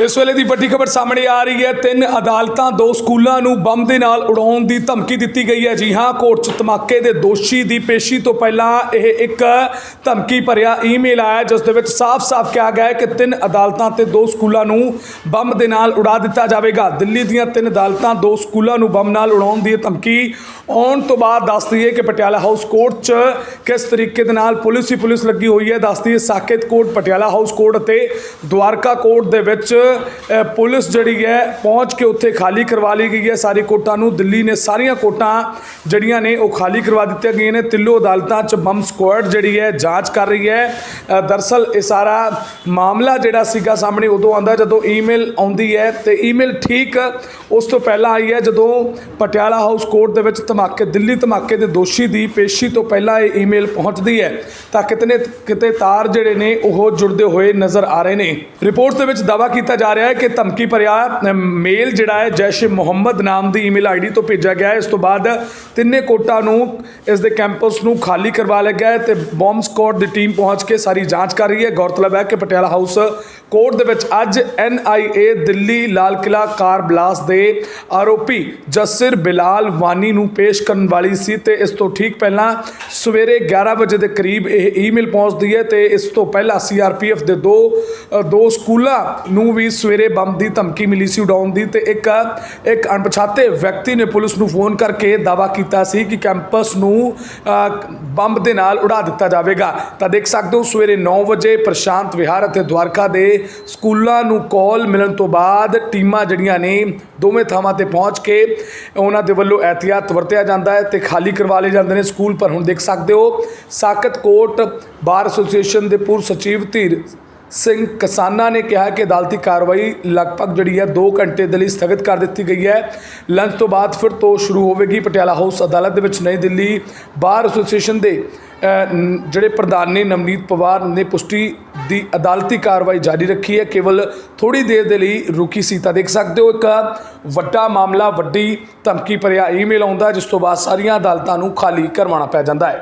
ਇਸ ਵੇਲੇ ਦੀ ਵੱਡੀ ਖਬਰ ਸਾਹਮਣੇ ਆ ਰਹੀ ਹੈ। ਤਿੰਨ ਅਦਾਲਤਾਂ, ਦੋ ਸਕੂਲਾਂ ਨੂੰ ਬੰਬ ਦੇ ਨਾਲ ਉਡਾਉਣ ਦੀ ਧਮਕੀ ਦਿੱਤੀ ਗਈ ਹੈ। ਜੀ ਹਾਂ, ਕੋਰਟ 'ਚ ਧਮਾਕੇ ਦੇ ਦੋਸ਼ੀ ਦੀ ਪੇਸ਼ੀ ਤੋਂ ਪਹਿਲਾਂ ਇਹ ਇੱਕ ਧਮਕੀ ਭਰਿਆ ਈਮੇਲ ਆਇਆ ਜਿਸ ਦੇ ਵਿੱਚ ਸਾਫ਼-ਸਾਫ਼ ਕਿਹਾ ਗਿਆ ਹੈ ਕਿ ਤਿੰਨ ਅਦਾਲਤਾਂ ਤੇ ਦੋ ਸਕੂਲਾਂ ਨੂੰ ਬੰਬ ਦੇ ਨਾਲ ਉਡਾ ਦਿੱਤਾ ਜਾਵੇਗਾ। ਦਿੱਲੀ ਦੀਆਂ ਤਿੰਨ ਅਦਾਲਤਾਂ, ਦੋ ਸਕੂਲਾਂ ਨੂੰ ਬੰਬ ਨਾਲ ਉਡਾਉਣ ਦੀ ਧਮਕੀ ਆਉਣ ਤੋਂ ਬਾਅਦ ਦੱਸਦੀ ਹੈ ਕਿ ਪਟਿਆਲਾ ਹਾਊਸ ਕੋਰਟ 'ਚ ਕਿਸ ਤਰੀਕੇ ਦੇ ਨਾਲ ਪੁਲਿਸ ਹੀ ਪੁਲਿਸ ਲੱਗੀ ਹੋਈ ਹੈ ਦੱਸਦੀ ਹੈ Saket court, Patiala house court ਅਤੇ ਦੁਆਰਕਾ ਕੋਰਟ ਦੇ ਵਿੱਚ ਪੁਲਿਸ ਜਿਹੜੀ ਹੈ ਪਹੁੰਚ ਕੇ ਉੱਥੇ ਖਾਲੀ ਕਰਵਾ ਲਈ ਗਈ ਹੈ। ਸਾਰੀ ਕੋਟਾਂ ਨੂੰ ਦਿੱਲੀ ਨੇ ਸਾਰੀਆਂ ਕੋਟਾਂ ਜਿਹੜੀਆਂ ਨੇ ਉਹ ਖਾਲੀ ਕਰਵਾ ਦਿੱਤੀਆਂ ਗਈਆਂ ਨੇ। ਤਿੰਨੋਂ ਅਦਾਲਤਾਂ 'ਚ ਬੰਬ ਸਕੁਐਡ ਜਿਹੜੀ ਹੈ ਜਾਂਚ ਕਰ ਰਹੀ ਹੈ। ਅ, ਦਰਅਸਲ ਇਹ ਸਾਰਾ ਮਾਮਲਾ ਜਿਹੜਾ ਸੀਗਾ ਸਾਹਮਣੇ ਉਦੋਂ ਆਂਦਾ ਜਦੋਂ ਈਮੇਲ ਆਉਂਦੀ ਹੈ ਤੇ ਈਮੇਲ ਠੀਕ ਉਸ ਤੋਂ ਪਹਿਲਾਂ ਆਈ ਹੈ ਜਦੋਂ ਪਟਿਆਲਾ ਹਾਊਸ ਕੋਰਟ ਦੇ ਵਿੱਚ ਧਮਾਕੇ ਦਿੱਲੀ ਧਮਾਕੇ ਦੇ ਦੋਸ਼ੀ ਦੀ ਪੇਸ਼ੀ ਤੋਂ ਪਹਿਲਾਂ ਇਹ ਈਮੇਲ ਪਹੁੰਚਦੀ ਹੈ। ਤਾਂ ਕਿਤਨੇ ਕਿਤੇ ਤਾਰ ਜਿਹੜੇ ਨੇ ਉਹ ਜੁੜਦੇ ਹੋਏ ਨਜ਼ਰ ਆ ਰਹੇ ਨੇ। ਰਿਪੋਰਟ ਦੇ ਵਿੱਚ ਦਾਵਾ ਕੀਤਾ ਜਾ ਰਿਹਾ ਹੈ ਕਿ ਧਮਕੀ ਭਰਿਆ ਮੇਲ ਜਿਹੜਾ ਹੈ ਜੈਸ਼ ਮੁਹੰਮਦ ਨਾਮ ਦੀ ਈਮੇਲ ਆਈਡੀ ਤੋਂ ਭੇਜਿਆ ਗਿਆ ਹੈ। ਇਸ ਤੋਂ ਬਾਅਦ ਤਿੰਨੇ ਕੋਟਾਂ ਨੂੰ ਇਸ ਦੇ ਕੈਂਪਸ ਨੂੰ ਖਾਲੀ ਕਰਵਾ ਲਿਆ ਗਿਆ ਹੈ ਤੇ ਬੰਬ ਸਕੁਐਡ ਦੀ ਟੀਮ ਪਹੁੰਚ ਕੇ ਸਾਰੀ ਜਾਂਚ ਕਰ ਰਹੀ ਹੈ। ਗੌਰਤਲਬ ਹੈ ਕਿ ਪਟਿਆਲਾ ਹਾਊਸ ਕੋਰਟ ਦੇ ਵਿੱਚ ਅੱਜ ਐਨਆਈਏ ਦਿੱਲੀ ਲਾਲ ਕਿਲਾ ਕਾਰ ਬਲਾਸਟ ਦੇ ਆਰੋਪੀ ਜਸਿਰ ਬਿਲਾਲ ਵਾਨੀ ਨੂੰ ਪੇਸ਼ ਕਰਨ ਵਾਲੀ ਸੀ ਤੇ ਇਸ ਤੋਂ ਠੀਕ ਪਹਿਲਾਂ ਸਵੇਰੇ 11 ਵਜੇ ਦੇ ਕਰੀਬ ਇਹ ਈਮੇਲ ਪਹੁੰਚਦੀ ਹੈ ਤੇ ਇਸ ਤੋਂ ਪਹਿਲਾਂ ਸੀਆਰਪੀਐਫ ਦੇ ਦੋ ਦੋ ਸਕੂਲਾਂ ਨੂੰ ਵੀ ਸਵੇਰੇ ਬੰਬ ਦੀ ਧਮਕੀ ਮਿਲੀ ਸੀ ਉਡਾਉਣ ਦੀ ਤੇ ਇੱਕ ਇੱਕ ਅਣਪਛਾਤੇ ਵਿਅਕਤੀ ਨੇ ਪੁਲਿਸ ਨੂੰ ਫੋਨ ਕਰਕੇ ਦਾਵਾ ਕੀਤਾ ਸੀ ਕਿ ਕੈਂਪਸ ਨੂੰ ਬੰਬ ਦੇ ਨਾਲ ਉਡਾ ਦਿੱਤਾ ਜਾਵੇਗਾ। ਤਾਂ ਦੇਖ ਸਕਦੇ ਹੋ ਸਵੇਰੇ 9 ਵਜੇ ਪ੍ਰਸ਼ਾਂਤ ਵਿਹਾਰ ਅਤੇ ਦਵਾਰਕਾ ਦੇ ਸਕੂਲਾਂ ਨੂੰ ਕਾਲ ਮਿਲਣ ਤੋਂ ਬਾਅਦ ਟੀਮਾਂ ਜਿਹੜੀਆਂ ਨੇ ਦੋਵੇਂ ਥਾਵਾਂ ਤੇ ਪਹੁੰਚ ਕੇ ਉਹਨਾਂ ਦੇ ਵੱਲੋਂ ehtiyat ਵਰਤਿਆ ਜਾਂਦਾ ਹੈ ਤੇ ਖਾਲੀ ਕਰਵਾ ਲਏ ਜਾਂਦੇ ਨੇ ਸਕੂਲ, ਪਰ ਹੁਣ ਦੇਖ ਸਕਦੇ ਹੋ ਸਾਕਤ ਕੋਟ ਬਾਰ ਐਸੋਸੀਏਸ਼ਨ ਦੇ ਪੂਰਵ ਸਚਿਵ ਧੀਰ ਸਿੰਘ ਕਿਸਾਨਾਂ ਨੇ ਕਿਹਾ ਕਿ ਅਦਾਲਤੀ ਕਾਰਵਾਈ ਲਗਭਗ ਜਿਹੜੀ ਹੈ 2 ਘੰਟੇ ਦੇ ਲਈ ਸਥਗਿਤ ਕਰ ਦਿੱਤੀ ਗਈ ਹੈ। ਲੰਚ ਤੋਂ ਬਾਅਦ ਫਿਰ ਤੋਂ ਸ਼ੁਰੂ ਹੋਵੇਗੀ ਪਟਿਆਲਾ ਹਾਊਸ ਅਦਾਲਤ ਦੇ ਵਿੱਚ, ਨਈ ਦਿੱਲੀ ਬਾਰ ਐਸੋਸੀਏਸ਼ਨ ਦੇ ਜਿਹੜੇ ਪ੍ਰਧਾਨ ਨੇ ਨਵਨੀਤ ਪਵਾਰ ਨੇ ਪੁਸ਼ਟੀ ਦੀ ਅਦਾਲਤੀ ਕਾਰਵਾਈ ਜਾਰੀ ਰੱਖੀ ਹੈ। ਕੇਵਲ ਥੋੜੀ ਦੇਰ ਦੇ ਲਈ ਰੁਕੀ ਸੀ ਤਾਂ ਦੇਖ ਸਕਦੇ ਹੋ ਇੱਕ ਵੱਡਾ ਮਾਮਲਾ, ਵੱਡੀ ਧਮਕੀ ਭਰਿਆ ਈਮੇਲ ਆਉਂਦਾ, ਜਿਸ ਤੋਂ ਬਾਅਦ ਸਾਰੀਆਂ ਅਦਾਲਤਾਂ ਨੂੰ ਖਾਲੀ ਕਰਵਾਉਣਾ ਪੈ ਜਾਂਦਾ ਹੈ।